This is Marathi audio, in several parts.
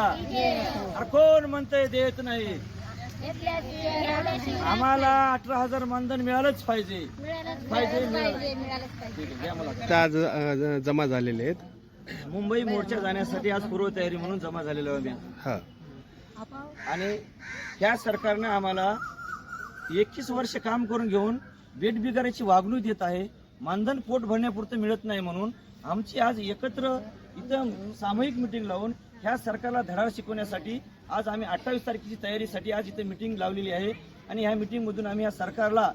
अरे कोण म्हणतंय देत नाही. आम्हाला अठरा हजार मानधन मिळालंच पाहिजे. पाहिजे आज अ, जमा झालेले आहेत. मुंबई मोर्चा जाण्यासाठी आज पूर्वतयारी म्हणून जमा झालेलो आम्ही. हा. आणि त्या सरकारनं आम्हाला एकवीस वर्ष काम करून घेऊन बेटबिगारीची वागणूक देत आहे. मानधन पोट भरण्यापुरतं मिळत नाही म्हणून आमची आज एकत्र इथं सामूहिक मिटिंग लावून ह्या सरकारला धडा शिकवण्यासाठी आज आम्ही अठ्ठावीस तारखेची तयारीसाठी आज इथे मिटिंग लावलेली आहे. आणि ह्या मिटिंगमधून आम्ही या सरकारला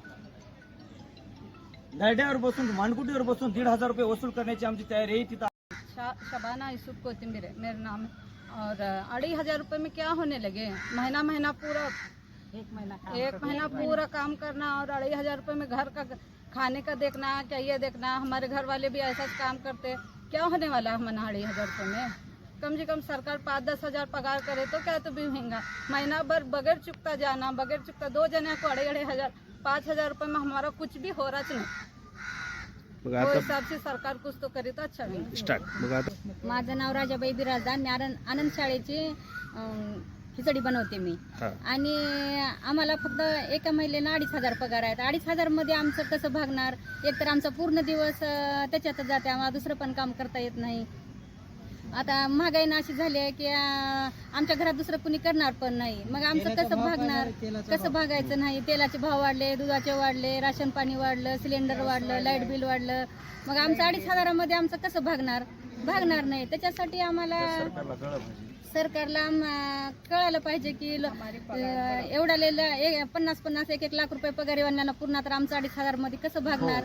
नरड्यावर बसून मानकुटीवर बसून दीड हजार रुपये वसूल करण्याची आमची तयारी आहे. तिथं शबाना यूसुफ कोतिम्बिर है मेरा नाम और अढ़ाई हजार रुपए में क्या होने लगे? महीना महीना पूरा एक महीना एक महीना पूरा काम करना और अढ़ाई हजार रुपए में घर का खाने का देखना क्या ये देखना हमारे घर वाले भी ऐसा काम करते क्या होने वाला है अढ़ाई हज़ार रुपये में? कम से कम सरकार पाँच दस हज़ार पगार करे तो क्या तो भी महँगा महीना भर बगैर चुकता जाना बगैर चुकता दो जने को अढ़ाई अढ़ाई हज़ार पाँच हज़ार रुपये में हमारा कुछ भी हो रहा नहीं। आता हिसाब से सरकार कुछ तो करे तो अच्छा आता माझं नाव राजाबाई बिराजदार मी आनंद आनंद शाळेची अं, खिचडी बनवते मी. हा. आणि आम्हाला फक्त एका महिलेनं अडीच हजार पगार आहेत. अडीच हजारमध्ये आमचं कसं भागणार? एकतर आमचा पूर्ण दिवस अं, त्याच्यातच जाते. आम्हाला दुसरं पण काम करता येत नाही. आता महागाई ना अशी झाली आहे की अं, आमच्या घरात दुसरं कुणी करणार पण नाही. मग आमचं कसं भागणार? कसं भागायचं नाही? तेलाचे भाव वाढले दुधाचे वाढले राशन पाणी वाढलं सिलेंडर वाढलं लाइट बिल वाढलं. मग आमचं अडीच हजारामध्ये आमचं कसं भागणार? भागणार नाही. त्याच्यासाठी आम्हाला सरकारला कळलं पाहिजे. सरकारला कळायला पाहिजे की ल- अं, एवढा लेला पन्नास पन्नास एक एक लाख रुपये पगारीवाल्यांना पूर्ण तर आमचं अडीच हजारमध्ये कसं भागणार?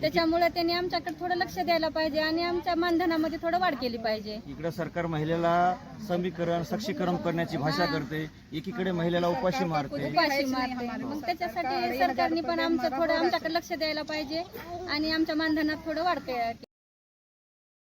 त्याच्यामुळे त्यांनी आमच्याकडे थोडं लक्ष द्यायला पाहिजे आणि आमच्या मानधनामध्ये थोडं वाढ केली पाहिजे. इकडे सरकार महिलेला समीकरण सक्षीकरण करण्याची भाषा करते. एकीकडे महिलेला उपाशी मारते. उपाशी मारते. मग त्याच्यासाठी सरकारने पण आमचं थोडं आमच्याकडे लक्ष द्यायला पाहिजे आणि आमच्या मानधनात थोडं वाढ के-